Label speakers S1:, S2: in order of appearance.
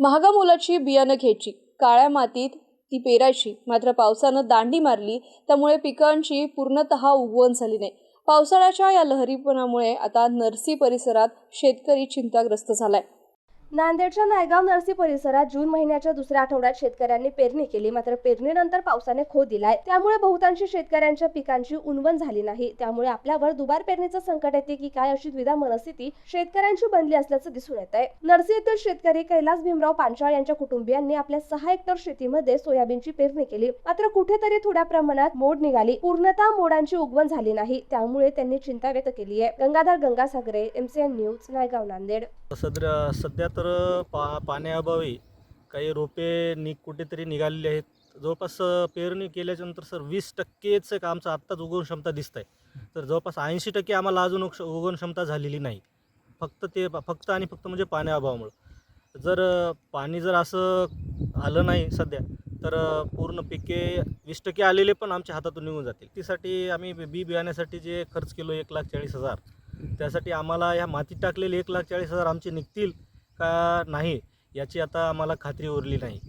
S1: महागा मोलाची बियाणं घ्यायची. काळ्या मातीत ती पेरायची. मात्र पावसानं दांडी मारली त्यामुळे पिकांची पूर्णतः उगवण झाली नाही. पावसाळ्याच्या या लहरीपणामुळे आता नरसी परिसरात शेतकरी चिंताग्रस्त झालाय.
S2: नांदेडच्या नायगाव नरसी परिसरात जून महिन्याच्या दुसऱ्या आठवड्यात शेतकऱ्यांनी पेरणी केली. मात्र पेरणीनंतर पावसाने खो दिलाय. त्यामुळे बहुतांशी शेतकऱ्यांच्या पिकांची उणवण झाली नाही. त्यामुळे आपल्यावर दुबार पेरणीचं संकट येते की काय अशी द्विधा मनस्थिती शेतकऱ्यांची बनली असल्याचं दिसून येत आहे नरसी येथील शेतकरी कैलास भीमराव पांचाळ यांच्या कुटुंबियांनी आपल्या सहा हेक्टर शेतीमध्ये सोयाबीनची पेरणी केली. मात्र कुठेतरी थोड्या प्रमाणात मोड निघाली. पूर्णतः मोडांची उगवण झाली नाही. त्यामुळे त्यांनी चिंता व्यक्त केली आहे गंगाधर गंगासागरे एमसीएन न्यूज नायगाव नांदेड.
S3: सध्या तर पा पाण्याअभावी काही रोपे नि कुठेतरी निघालेली आहेत. जवळपास पेरणी केल्याच्यानंतर सर वीस टक्केच एक आमचं आत्ताच उगवण क्षमता दिसत आहे तर जवळपास ऐंशी टक्के आम्हाला अजून उक्ष- उगवण क्षमता झालेली नाही. फक्त ते फक्त आणि फक्त म्हणजे पाण्याअभावामुळं. जर पाणी जर असं आलं नाही सध्या तर पूर्ण पिके वीस टक्के आलेले पण आमच्या हातातून निघून जातील. तीसाठी आम्ही बी बियाण्यासाठी जे खर्च केलो एक लाख चाळीस हजार त्यासाठी आम्हाला ह्या मातीत टाकलेले एक लाख चाळीस हजार आमचे निघतील. का नाही याची आता आम्हाला खात्री उरली नाही.